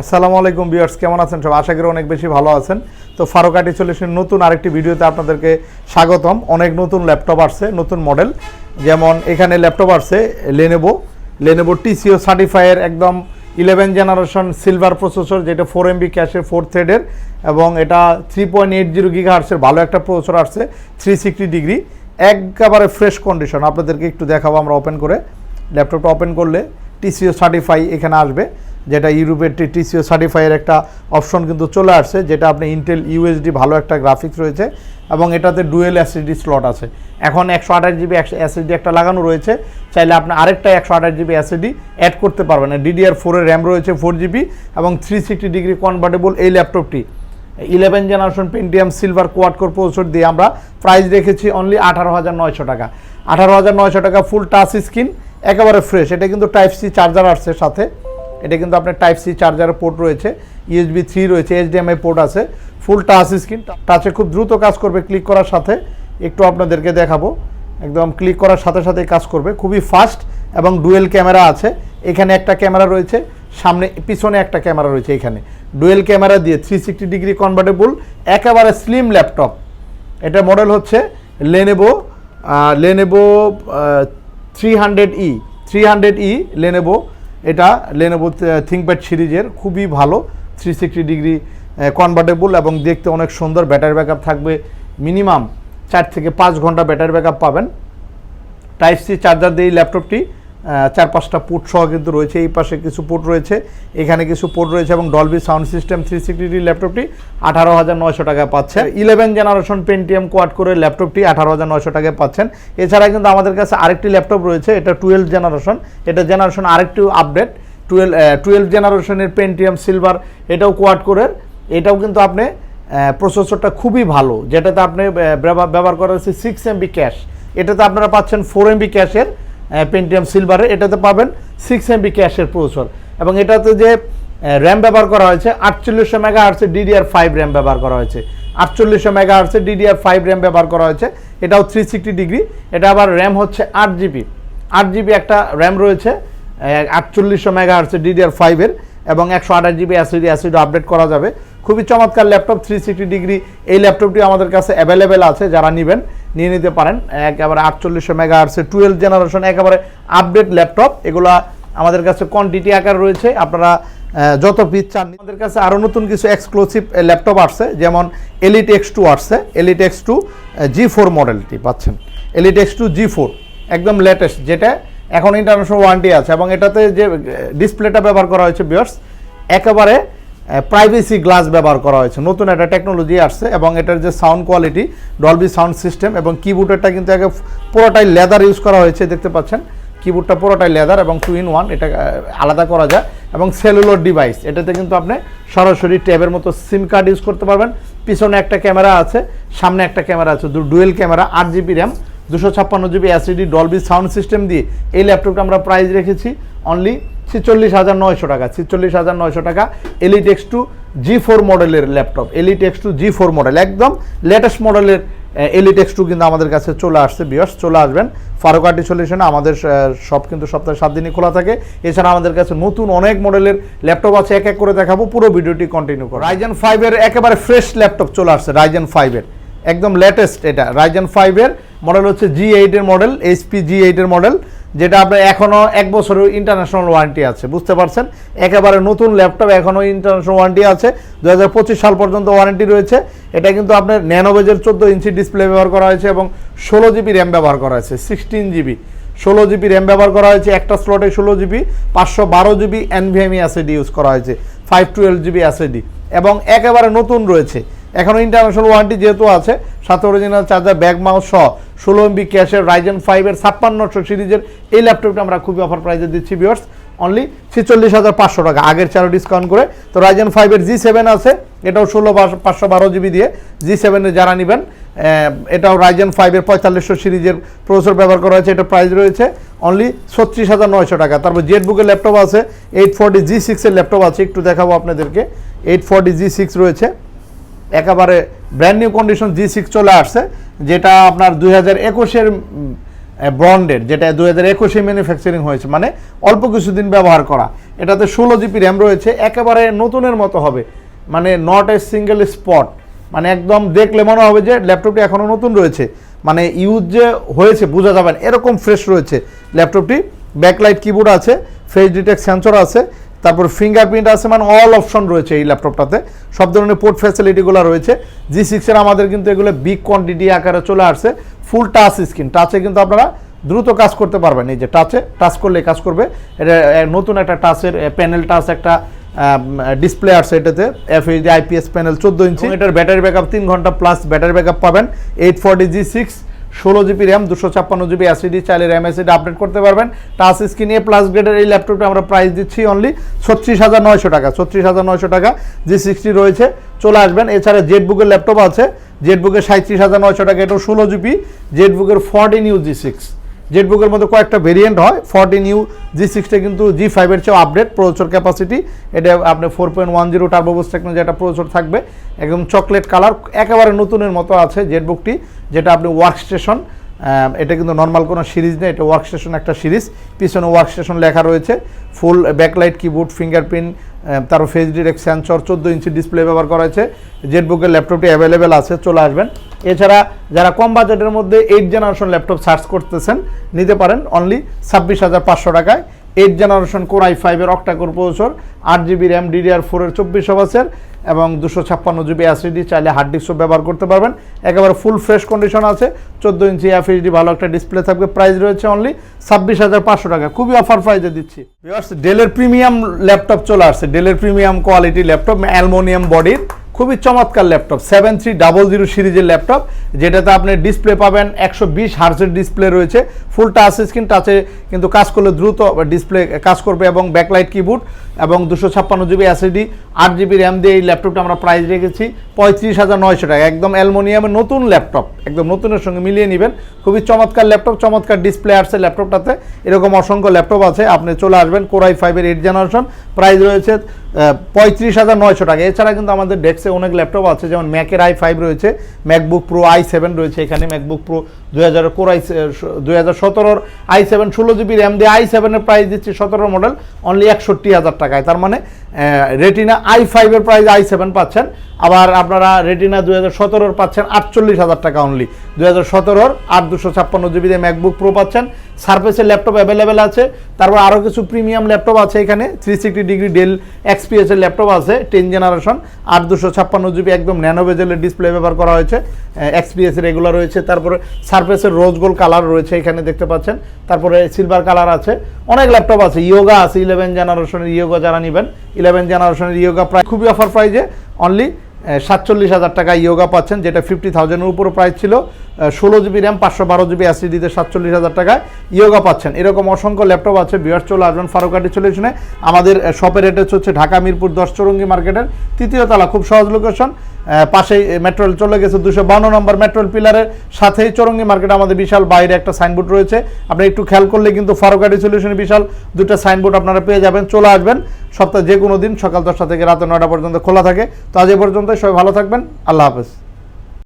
আসসালামু আলাইকুম ভিউয়ার্স, কেমন আছেন সব? আশা করি অনেক বেশি ভালো আছেন। তো ফারুক সলিউশন নতুন আরেকটি ভিডিওতে আপনাদেরকে স্বাগতম। অনেক নতুন ল্যাপটপ আসছে, নতুন মডেল। যেমন এখানে ল্যাপটপ আসছে লেনেভো লেনেভো টিসিও সার্টিফাইয়ের একদম ইলেভেন জেনারেশন সিলভার প্রসেসর যেটা ফোর এমবি ক্যাশের ফোর থ্রেডের এবং এটা three point eight zero giga হার্সের ভালো একটা প্রসেসর আসছে থ্রি সিক্সটি ডিগ্রি একেবারে ফ্রেশ কন্ডিশন আপনাদেরকে একটু দেখাবো আমরা ওপেন করে। ল্যাপটপটা ওপেন করলে টিসিও সার্টিফাই এখানে আসবে। যেটা ইউরোপের টিসিও সার্টিফাইয়ের একটা অপশন কিন্তু চলে আসছে, যেটা আপনি ইন্টেল ইউএসডি ভালো একটা গ্রাফিক্স রয়েছে এবং এটাতে ডুয়েল এসএসডি স্লট আছে। এখন একশো আঠাশ জিবি এসএসডি একটা লাগানো রয়েছে, চাইলে আপনি আরেকটা একশো আঠাশ জিবি এসএসডি অ্যাড করতে পারবেন। ডিডিআর ফোরের র্যাম রয়েছে ফোর জিবি এবং থ্রি সিক্সটি ডিগ্রি কনভার্টেবল এই ল্যাপটপটি eleven generation Pentium silver quad core processor দিয়ে আমরা প্রাইস রেখেছি অনলি আঠারো হাজার নয়শো টাকা। আঠারো হাজার নয়শো টাকা ফুল টাচ স্ক্রিন একেবারে ফ্রেশ এটা কিন্তু টাইপ সি চার্জার আসছে সাথে। এটা কিন্তু আপনার টাইপ সি চার্জার পোর্ট রয়েছে ইউএসবি থ্রি রয়েছে এইচডিএমআই পোর্ট আছে ফুল টাচ স্ক্রিন টাচে খুব দ্রুত কাজ করবে ক্লিক করার সাথে একটু আপনাদেরকে দেখাবো, একদম ক্লিক করার সাথে সাথে কাজ করবে, খুবই ফাস্ট এবং ডুয়েল ক্যামেরা আছে, এখানে একটা ক্যামেরা রয়েছে, সামনে, পিছনে একটা ক্যামেরা রয়েছে এখানে ডুয়েল ক্যামেরা দিয়ে থ্রি সিক্সটি ডিগ্রি কনভার্টেবল একেবারে স্লিম ল্যাপটপ এটা মডেল হচ্ছে Lenovo Lenovo three hundred E three hundred E Lenovo এটা লেনোভো থিঙ্কপ্যাড সিরিজের খুবই ভালো থ্রি সিক্সটি ডিগ্রি কনভার্টেবল এবং দেখতে অনেক সুন্দর ব্যাটারি ব্যাকআপ থাকবে। মিনিমাম চার থেকে পাঁচ ঘণ্টা ব্যাটারি ব্যাকআপ পাবেন। টাইপ সি চার্জার দিয়ে ল্যাপটপটি চার পাঁচটা পোর্ট সহ কিন্তু রয়েছে। এই পাশে কিছু পোর্ট রয়েছে। এখানে কিছু পোর্ট রয়েছে এবং Dolby sound system three sixty ল্যাপটপটি আঠারো হাজার নয়শো টাকায় পাচ্ছেন। ইলেভেন জেনারেশন পেন্টিএম কোয়াড করে ল্যাপটপটি আঠারো হাজার নয়শো টাকায় পাচ্ছেন। এছাড়া কিন্তু আমাদের কাছে আরেকটি ল্যাপটপ রয়েছে, এটা টুয়েলভ জেনারেশন এটা জেনারেশন আরেকটি আপডেট টুয়েলভ টুয়েলভ জেনারেশনের পেন্টিএম সিলভার এটাও কোয়াড করে এটাও কিন্তু আপনি প্রসেসরটা খুবই ভালো, যেটাতে আপনি ব্যবহার করা হচ্ছে সিক্স এমবি ক্যাশ এটাতে আপনারা পাচ্ছেন ফোর এমবি ক্যাশের পেন্টিয়াম সিলভারে এটাতে পাবেন সিক্স এমবি ক্যাশের প্রসেসর এবং এটাতে যে র্যাম ব্যবহার করা হয়েছে, আটচল্লিশশো মেগা আর্টসের ডিডিআর ফাইভ র্যাম ব্যবহার করা হয়েছে। আটচল্লিশশো মেগা আর্টসের ডিডিআর ফাইভ র্যাম ব্যবহার করা হয়েছে। এটাও থ্রি সিক্সটি ডিগ্রি এটা আবার র্যাম হচ্ছে আট জিবি আট জিবি একটা র্যাম রয়েছে আটচল্লিশশো মেগা আর্টসের ডিডিআর ফাইভের এবং একশো আঠাশ জিবি অ্যাসিড অ্যাসিড আপডেট করা যাবে। খুবই চমৎকার ল্যাপটপ থ্রি সিক্সটি ডিগ্রি এই ল্যাপটপটি আমাদের কাছে অ্যাভেলেবেল আছে, যারা নেবেন নিয়ে নিতে পারেন। একেবারে আটচল্লিশশো মেগা আর্টসের টুয়েলভ জেনারেশন একেবারে আপডেট ল্যাপটপ এগুলা আমাদের কাছে কোয়ান্টিটি আকার রয়েছে। আপনারা যত পিস চান, আমাদের কাছে আরও নতুন কিছু এক্সক্লুসিভ ল্যাপটপ আসছে, যেমন এলিট এক্স টু আসছে। Elite X two G four মডেলটি পাচ্ছেন। Elite X two G four একদম লেটেস্ট যেটা এখন ইন্টারন্যাশনাল ওয়ারেন্টি আছে। এবং এটাতে যে ডিসপ্লেটা ব্যবহার করা হয়েছে বিয়ার্স একেবারে প্রাইভেসি গ্লাস ব্যবহার করা হয়েছে। নতুন একটা টেকনোলজি আসছে এবং এটার যে sound quality Dolby sound system এবং কিবোর্ডেরটা কিন্তু আগে পুরোটাই লেদার ইউজ করা হয়েছে, দেখতে পাচ্ছেন? কিবোর্ডটা পুরোটাই লেদার এবং টু ইন ওয়ান এটা আলাদা করা যায়। এবং সেলুলোর ডিভাইস এটাতে কিন্তু আপনি সরাসরি ট্যাবের মতো সিম কার্ড ইউজ করতে পারবেন। পিছনে একটা ক্যামেরা আছে, সামনে একটা ক্যামেরা আছে ডুয়েল ক্যামেরা আট জিবি র্যাম দুশো ছাপ্পান্ন GB SSD Dolby sound system দিয়ে এই ল্যাপটপটা আমরা প্রাইস রেখেছি। অনলি ছিচল্লিশ হাজার নয়শো টাকা, ছিচল্লিশ হাজার নয়শো টাকা Elite X two G four মডেলের laptop Elite X two G four model একদম লেটেস্ট মডেলের এলিট এক্স টু কিন্তু আমাদের কাছে চলে আসছে বিয়স চলে আসবেন। ফারুক আর্টি সলিউশনে আমাদের সব কিন্তু সপ্তাহে সাত দিনই খোলা থাকে। এছাড়া আমাদের কাছে নতুন অনেক মডেলের ল্যাপটপ আছে, এক এক করে দেখাবো, পুরো ভিডিওটি কন্টিনিউ করো রাইজেন ফাইভের একেবারে ফ্রেশ ল্যাপটপ চলে আসছে রাইজেন ফাইভের একদম লেটেস্ট এটা রাইজেন ফাইভের মডেল হচ্ছে জি এইটের মডেল এইচপি জি এইটের মডেল যেটা আপনার এখনও এক বছরের ইন্টারন্যাশনাল ওয়ারেন্টি আছে, বুঝতে পারছেন? একেবারে নতুন ল্যাপটপ এখনও ইন্টারন্যাশনাল ওয়ারেন্টি আছে। দু হাজার পঁচিশ সাল পর্যন্ত ওয়ারেন্টি রয়েছে। এটা কিন্তু আপনার ন্যানোভেজের চোদ্দ ইঞ্চি ডিসপ্লে ব্যবহার করা হয়েছে এবং ষোলো জিবি র্যাম ব্যবহার করা হয়েছে সিক্সটিন জিবি। ষোলো জিবি র্যাম ব্যবহার করা হয়েছে, একটা স্লটে ষোলো জিবি, পাঁচশো বারো জিবি এনভিএমই অ্যাসিডি ইউজ করা হয়েছে ফাইভ টুয়েলভ জিবি অ্যাসিডি এবং একেবারে নতুন রয়েছে। এখনও ইন্টারন্যাশনাল ওয়ারেন্টি যেহেতু আছে সাথে অরিজিনাল চার্জার ব্যাগ মাউস সহ ষোলো এমবি ক্যাশের রাইজেন ফাইভের ছাপ্পান্নশো সিরিজের এই ল্যাপটপটা আমরা খুবই অফার প্রাইসে দিচ্ছি বিয়ার্স অনলি ছেচল্লিশ হাজার পাঁচশো টাকা। আগের চারো ডিসকাউন্ট করে। তো রাইজেন ফাইভের জি সেভেন আছে। এটাও ষোলো পাঁচশো বারো জিবি দিয়ে জি সেভেনের যারা নেবেন এটাও রাইজেন ফাইভের পঁয়তাল্লিশশো সিরিজের প্রসেসর ব্যবহার করা হয়েছে। এটা প্রাইস রয়েছে অনলি ছত্রিশ হাজার নয়শো টাকা। তারপর জেট বুকের ল্যাপটপ আছে। এইট ফোরটি জি সিক্সের ল্যাপটপ আছে। একটু দেখাবো আপনাদেরকে। এইট ফোরটি জি সিক্স রয়েছে। একেবারে brand new condition G six চলে আসছে, যেটা আপনার দুই হাজার একুশের ব্রন্ডের যেটা দু হাজার একুশে ম্যানুফ্যাকচারিং হয়েছে মানে অল্প কিছুদিন ব্যবহার করা। এটাতে ষোলো জিবি র্যাম রয়েছে, একেবারে নতুনের মতো হবে মানে নট এ সিঙ্গেল স্পট মানে একদম দেখলে মনে হবে যে ল্যাপটপটি এখনও নতুন রয়েছে মানে ইউজ যে হয়েছে, বোঝা যাবে এরকম ফ্রেশ রয়েছে ল্যাপটপটি ব্যাকলাইট কিবোর্ড আছে ফেস ডিটেক্ট সেন্সর আছে তারপর ফিঙ্গারপ্রিন্ট আছে মানে অল অপশন রয়েছে এই ল্যাপটপটাতে সব ধরনের পোর্ট ফ্যাসিলিটিগুলো রয়েছে। জি সিক্সের আমাদের কিন্তু এগুলো বিগ কোয়ান্টিটি আকারে চলে আসছে। ফুল টাচ স্ক্রিন টাচে কিন্তু আপনারা দ্রুত কাজ করতে পারবেন। এই যে টাচে টাচ করলে কাজ করবে। এটা নতুন একটা টাচের প্যানেল টাচ একটা ডিসপ্লে আছে এটাতে। এফএইচডি আইপিএস প্যানেল চোদ্দ ইঞ্চি এটার ব্যাটারি ব্যাকআপ তিন ঘণ্টা প্লাস ব্যাটারি ব্যাকআপ পাবেন। এইট ফোরটি জি সিক্স ষোলো জিবি র্যাম, দুশো ছাপ্পান্ন জিবি অ্যাসিডি চাইলে র্যাম অ্যাসিডি আপডেট করতে পারবেন। টাচ স্ক্রিন প্লাস গ্রেডের এই ল্যাপটপটা আমরা প্রাইস দিচ্ছি অনলি ছত্রিশ হাজার নয়শো টাকা, ছত্রিশ হাজার নয়শো টাকা। জি সিক্সটি রয়েছে, চলে আসবেন। এছাড়া জেড বুকের ল্যাপটপ আছে জেড বুকের সাঁত্রিশ হাজার নয়শো টাকা, এটাও ষোলো জিবি। জেড বুকের ফর্টিন ইউ জি সিক্স জেটবুকের মধ্যে কয়েকটা ভেরিয়েন্ট হয় ফর্টিন ইউ জি সিক্সটা কিন্তু জি ফাইভের চেয়েও আপডেট প্রচুর ক্যাপাসিটি এটা আপনার four point one zero turbo boost technology একটা প্রচুর থাকবে, একদম চকলেট কালার একেবারে নতুনের মতো আছে জেটবুকটি, যেটা আপনি ওয়ার্ক স্টেশন এটা কিন্তু নর্মাল কোনো সিরিজ নেই, এটা ওয়ার্ক স্টেশন একটা সিরিজ পিছনে ওয়ার্ক স্টেশন লেখা রয়েছে ফুল ব্যাকলাইট কিবোর্ড ফিঙ্গারপ্রিন্ট তার ফেস ডিরেক্ট সেন্সর চোদ্দ ইঞ্চি ডিসপ্লে ব্যবহার করা হয়েছে। জেটবুকের ল্যাপটপটি অ্যাভেলেবেল আছে, চলে আসবেন। এছাড়া যারা কম বাজেটের মধ্যে এইট জেনারেশন ল্যাপটপ সার্চ করতেছেন, নিতে পারেন অনলি ছাব্বিশ হাজার পাঁচশো টাকায়। এইট জেনারেশন কোর আই ফাইভের অক্টাকোর প্রসেসর আট জিবি র্যাম ডিডিআর ফোরের চব্বিশশো বাসের এবং দুশো ছাপ্পান্ন জিবি অ্যাসিডি চাইলে হার্ড ডিস্কও ব্যবহার করতে পারবেন। একেবারে ফুল ফ্রেশ কন্ডিশন আছে, চোদ্দ ইঞ্চি এফএইচডি ভালো একটা ডিসপ্লে থাকবে প্রাইস রয়েছে অনলি ছাব্বিশ হাজার পাঁচশো টাকা। খুবই অফার প্রাইজে দিচ্ছি। ডেলের প্রিমিয়াম ল্যাপটপ চলে আসছে। ডেলের প্রিমিয়াম কোয়ালিটি ল্যাপটপ অ্যালমোনিয়াম বডির। খুবই চমৎকার laptop seven three double zero সিরিজের ল্যাপটপ, যেটাতে আপনি ডিসপ্লে পাবেন একশো বিশ হার্সের ডিসপ্লে রয়েছে। ফুল টাচ স্ক্রিন টাচে কিন্তু কাজ করলে দ্রুত ডিসপ্লে কাজ করবে এবং ব্যাকলাইট কিবোর্ড এবং দুশো ছাপ্পান্ন জিবি অ্যাসিডি আট জিবি র্যাম দিয়ে এই ল্যাপটপটা আমরা প্রাইস রেখেছি পঁয়ত্রিশ হাজার নয়শো টাকা। একদম অ্যালমোনিয়ামের নতুন ল্যাপটপ। একদম নতুনের সঙ্গে মিলিয়ে নেবেন। খুবই চমৎকার ল্যাপটপ, চমৎকার ডিসপ্লে আসছে ল্যাপটপটাতে। এরকম অসংখ্য ল্যাপটপ আছে, আপনি চলে আসবেন কোরাই ফাইভের এইট জেনারেশন প্রাইস রয়েছে পঁয়ত্রিশ হাজার নয়শো টাকা। এছাড়া কিন্তু আমাদের ডেস্কে অনেক ল্যাপটপ আছে, যেমন ম্যাকের আই ফাইভ রয়েছে ম্যাকবুক প্রো আই সেভেন রয়েছে এখানে। ম্যাকবুক প্রো দুই হাজার কোরাই দুই হাজার সতেরোর আই সেভেন ষোলো জিবি র্যাম দিয়ে আই সেভেনের প্রাইস দিচ্ছি সতেরো মডেল অনলি একষট্টি হাজার টাকায়। তার মানে রেটিনা আই ফাইভের প্রাইস আই সেভেন পাচ্ছেন। আবার আপনারা রেটিনা দু হাজার সতেরোর পাচ্ছেন আটচল্লিশ হাজার টাকা অনলি দু হাজার সতেরোর আট দুশো ছাপ্পান্ন জিবি দিয়ে ম্যাকবুক প্রো পাচ্ছেন। সার্ফেসের ল্যাপটপ অ্যাভেলেবেল আছে। তারপর আরও কিছু প্রিমিয়াম ল্যাপটপ আছে এখানে। থ্রি সিক্সটি ডিগ্রি ডেল এক্সপিএসের ল্যাপটপ আছে টেন জেনারেশন আট দুশো ছাপ্পান্ন জিবি একদম ন্যানো বেজেলের ডিসপ্লে ব্যবহার করা হয়েছে। এক্সপিএস এর এগুলো রয়েছে। তারপরে সার্ফেসের রোজ গোল্ড কালার রয়েছে এখানে দেখতে পাচ্ছেন। তারপরে সিলভার কালার আছে। অনেক ল্যাপটপ আছে। ইয়োগা আছে ইলেভেন জেনারেশনের ইয়োগা যারা নেবেন ইলেভেন জেনারেশনের ইয়োগা প্রায় খুবই অফার প্রাইজে অনলি সাতচল্লিশ হাজার টাকা ইয়োগা পাচ্ছেন, যেটা ফিফটি থাউজেন্ডের উপরে প্রাইস ছিল। ষোলো জিবি র্যাম পাঁচশো বারো জিবি অ্যাসিডিতে সাতচল্লিশ হাজার টাকায় ইয়োগা পাচ্ছেন। এরকম অসংখ্য ল্যাপটপ আছে বিয়ার চলে আসবেন ফারুকাটি চলে শুনে আমাদের শপের অ্যাড্রেস হচ্ছে ঢাকা, মিরপুর, দশ চৌরঙ্গি মার্কেটের তৃতীয় তলা, খুব সহজ লোকেশন পাশেই মেট্রো রেল চলে গেছে দুশো বান্ন নম্বর মেট্রো রেল পিলারের সাথেই চৌরঙ্গি মার্কেটে আমাদের বিশাল বাইরে একটা সাইনবোর্ড রয়েছে। আপনি একটু খেয়াল করলে কিন্তু ফারুকাটি সলিউশনে বিশাল দুটো সাইনবোর্ড আপনারা পেয়ে যাবেন। চলে আসবেন। সপ্তাহে যে কোনো দিন সকাল দশটা থেকে রাত নয়টা পর্যন্ত খোলা থাকে। তো আজ এ পর্যন্ত সবাই ভালো থাকবেন। আল্লাহ হাফেজ।